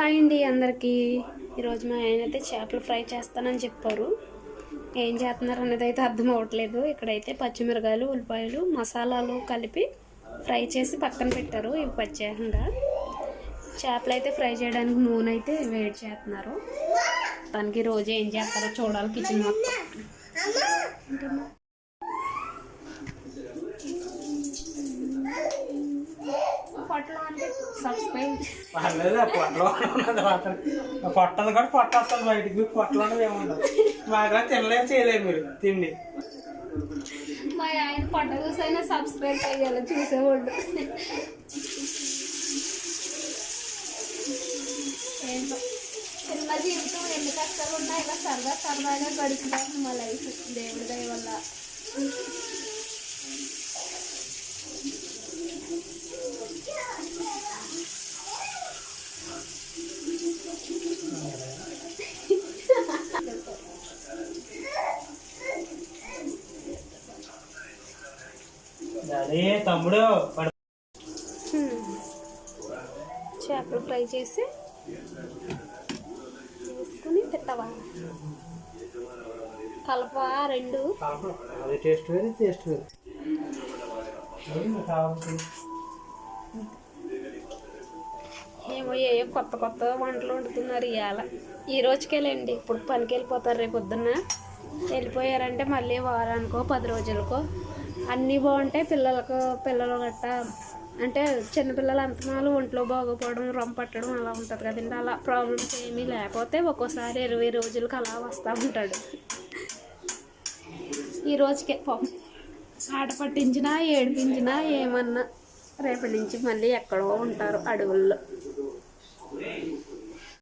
Hi అండి అందరికీ. ఈరోజు మా ఆయన అయితే చేపలు ఫ్రై చేస్తానని చెప్పారు. ఏం చేస్తున్నారు అనేది అయితే అర్థం అవ్వట్లేదు. ఇక్కడైతే పచ్చిమిరకాయలు ఉల్లిపాయలు మసాలాలు కలిపి ఫ్రై చేసి పక్కన పెట్టారు. ఇవి ప్రత్యేకంగా చేపలు అయితే ఫ్రై చేయడానికి నూనె అయితే వేడి చేస్తున్నారు. తనకి రోజు ఏం చేస్తారో చూడాలి కిచెన్ మొత్తం. పట్ల అంటే పర్లేదు ఆ పొట్టలో ఉన్నది మాత్రం. పొట్టలు పొట్టది కూడా పొట్ట వస్తుంది బయటికి. మీకు పొట్టలో ఉన్నది ఏముండదు. మాకు తినలేరు చేయలేరు మీరు. తిండి. మా ఆయన పొట్ట చూసైనా సబ్స్క్రైబ్ అయ్యాలి చూసేవాళ్ళు. ఏంటో. చిన్న జీవితం ఎన్ని కష్టాలు ఉన్నా ఇలా సరదా సరదాగా గడుపుతాను మా లైఫ్ దేవుడి దయ వల్ల. అదే తమ్ముడు చేపలు ఫ్రై చేసి తీసుకుని తిట్టవా కలప రెండు. అది టేస్ట్ వేరు టేస్ట్ వేరు. ఏమో ఏ కొత్త కొత్త వంటలు వండుతున్నారు ఇవాళ ఈ రోజుకేలేండి ఇప్పుడు పనికి వెళ్ళిపోతారు రేపు పొద్దున్న. వెళ్ళిపోయారంటే మళ్ళీ వారానికో పది రోజులకో. అన్నీ బాగుంటాయి పిల్లలకు పిల్లలు గట్ట అంటే చిన్నపిల్లలు అంతమాలు ఒంట్లో బాగోపోవడం రొంపట్టడం పట్టడం అలా ఉంటుంది కదండి. అలా ప్రాబ్లమ్స్ ఏమీ లేకపోతే ఒక్కోసారి ఇరవై రోజులకు అలా వస్తూ ఉంటాడు. ఈ రోజుకే పాపం. ఆట పట్టించినా ఏడిపించినా ఏమన్నా రేపటి నుంచి మళ్ళీ ఎక్కడో ఉంటారు అడవుల్లో. Amém?